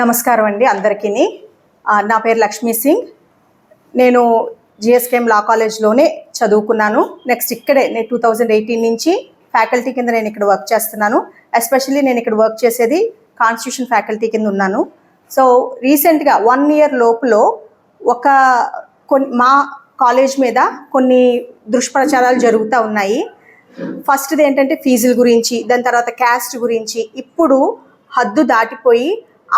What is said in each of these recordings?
నమస్కారం అండి అందరికీ. నా పేరు లక్ష్మీ సింగ్. నేను జిఎస్కేఎం లా కాలేజ్లోనే చదువుకున్నాను. నెక్స్ట్ ఇక్కడే నేను టూ థౌజండ్ ఎయిటీన్ నుంచి ఫ్యాకల్టీ కింద నేను ఇక్కడ వర్క్ చేస్తున్నాను. ఎస్పెషల్లీ నేను ఇక్కడ వర్క్ చేసేది కాన్స్టిట్యూషన్ ఫ్యాకల్టీ కింద ఉన్నాను. సో రీసెంట్గా వన్ ఇయర్ లోపల ఒక కొన్ని మా కాలేజ్ మీద కొన్ని దుష్ప్రచారాలు జరుగుతూ ఉన్నాయి. ఫస్ట్ది ఏంటంటే ఫీజుల గురించి దాని తర్వాత క్యాస్ట్ గురించి. ఇప్పుడు హద్దు దాటిపోయి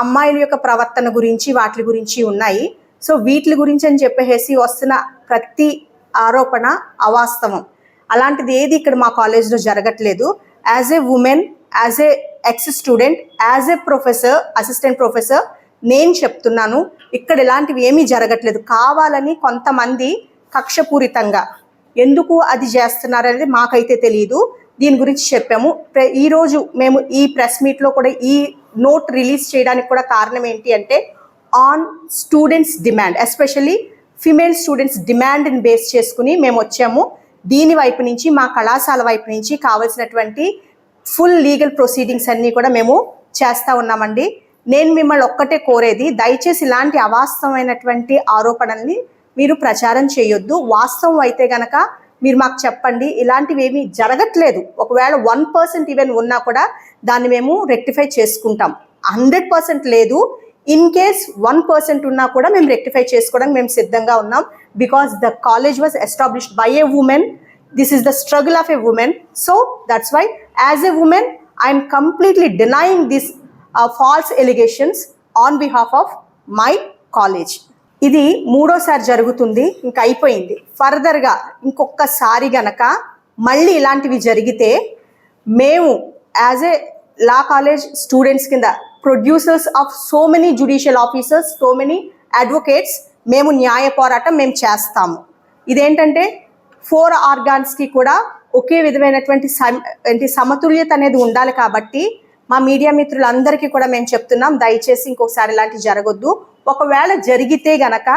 అమ్మాయిల యొక్క ప్రవర్తన గురించి వాటి గురించి ఉన్నాయి. సో వీటి గురించి అని చెప్పేసి వస్తున్న ప్రతి ఆరోపణ అవాస్తవం. అలాంటిది ఏది ఇక్కడ మా కాలేజ్లో జరగట్లేదు. As a woman as a ex student as a professor assistant professor నేను చెప్తున్నాను ఇక్కడ ఇలాంటివి ఏమీ జరగట్లేదు. కావాలని కొంతమంది కక్షపూరితంగా ఎందుకు అది చేస్తున్నారు అనేది మాకైతే తెలియదు దీని గురించి చెప్పాము. ప్ర- ఈరోజు మేము ఈ ప్రెస్ మీట్లో కూడా ఈ నోట్ రిలీజ్ చేయడానికి కూడా కారణం ఏంటి అంటే on students demand especially female students డిమాండ్ని base చేసుకుని మేము వచ్చాము. దీని వైపు నుంచి మా కళాశాల వైపు నుంచి కావాల్సినటువంటి ఫుల్ లీగల్ ప్రొసీడింగ్స్ అన్నీ కూడా మేము చేస్తూ ఉన్నామండి. నేను మిమ్మల్ని ఒక్కటే కోరేది దయచేసి ఇలాంటి అవాస్తవమైనటువంటి ఆరోపణల్ని మీరు ప్రచారం చేయొద్దు. వాస్తవం అయితే గనక మీరు మాకు చెప్పండి. ఇలాంటివి ఏమీ జరగట్లేదు. ఒకవేళ వన్ పర్సెంట్ ఈవెన్ ఉన్నా కూడా దాన్ని మేము రెక్టిఫై చేసుకుంటాం. హండ్రెడ్ పర్సెంట్ లేదు. ఇన్ కేస్ వన్ పర్సెంట్ ఉన్నా కూడా మేము రెక్టిఫై చేసుకోవడానికి మేము సిద్ధంగా ఉన్నాం. Because the college was established by a woman. This is the struggle of a woman. So that's why as a woman I'm completely denying this false allegations on behalf of my college. ఇది మూడోసారి జరుగుతుంది ఇంకా అయిపోయింది. ఫర్దర్గా ఇంకొకసారి గనక మళ్ళీ ఇలాంటివి జరిగితే మేము as a law college students కింద producers of so many judicial officers so many advocates మేము న్యాయ పోరాటం మేము చేస్తాము. ఇదేంటంటే ఫోర్ ఆర్గాన్స్కి కూడా ఒకే విధమైనటువంటి సమతుల్యత అనేది ఉండాలి కాబట్టి మా మీడియా మిత్రులందరికీ కూడా మేము చెప్తున్నాం దయచేసి ఇంకొకసారి ఇలాంటివి జరగొద్దు. ఒకవేళ జరిగితే గనక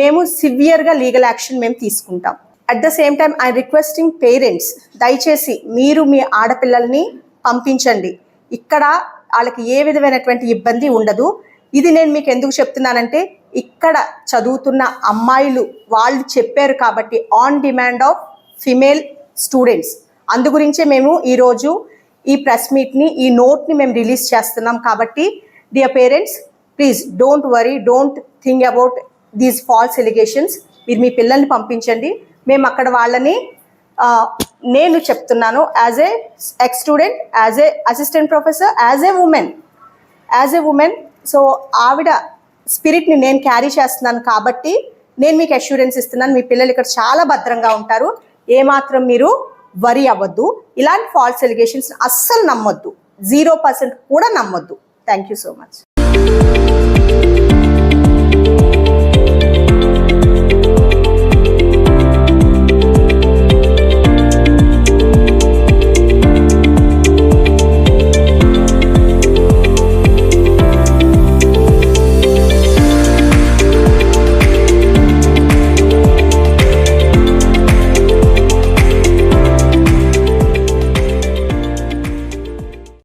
మేము సివియర్గా లీగల్ యాక్షన్ మేము తీసుకుంటాం. At the same time I requesting parents దయచేసి మీరు మీ ఆడపిల్లల్ని పంపించండి. ఇక్కడ వాళ్ళకి ఏ విధమైనటువంటి ఇబ్బంది ఉండదు. ఇది నేను మీకు ఎందుకు చెప్తున్నానంటే ఇక్కడ చదువుతున్న అమ్మాయిలు వాళ్ళు చెప్పారు కాబట్టి on demand of female students అందు గురించే మేము ఈరోజు ఈ ప్రెస్ మీట్ని ఈ నోట్ని మేము రిలీజ్ చేస్తున్నాం కాబట్టి dear parents please don't worry don't think about these false allegations. మీరు మీ పిల్లల్ని పంపించండి. మేము అక్కడ వాళ్ళని నేను చెప్తున్నాను as a ex student as a assistant professor as a woman as a woman. So ఆవిడ స్పిరిట్ని నేను క్యారీ చేస్తున్నాను కాబట్టి నేను మీకు అష్యూరెన్స్ ఇస్తున్నాను. మీ పిల్లలు ఇక్కడ చాలా భద్రంగా ఉంటారు. ఏమాత్రం మీరు వరి అవ్వద్దు. ఇలాంటి ఫాల్స్ ఎలిగేషన్స్ అస్సలు నమ్మొద్దు. జీరో పర్సెంట్ కూడా నమ్మొద్దు. Thank you so much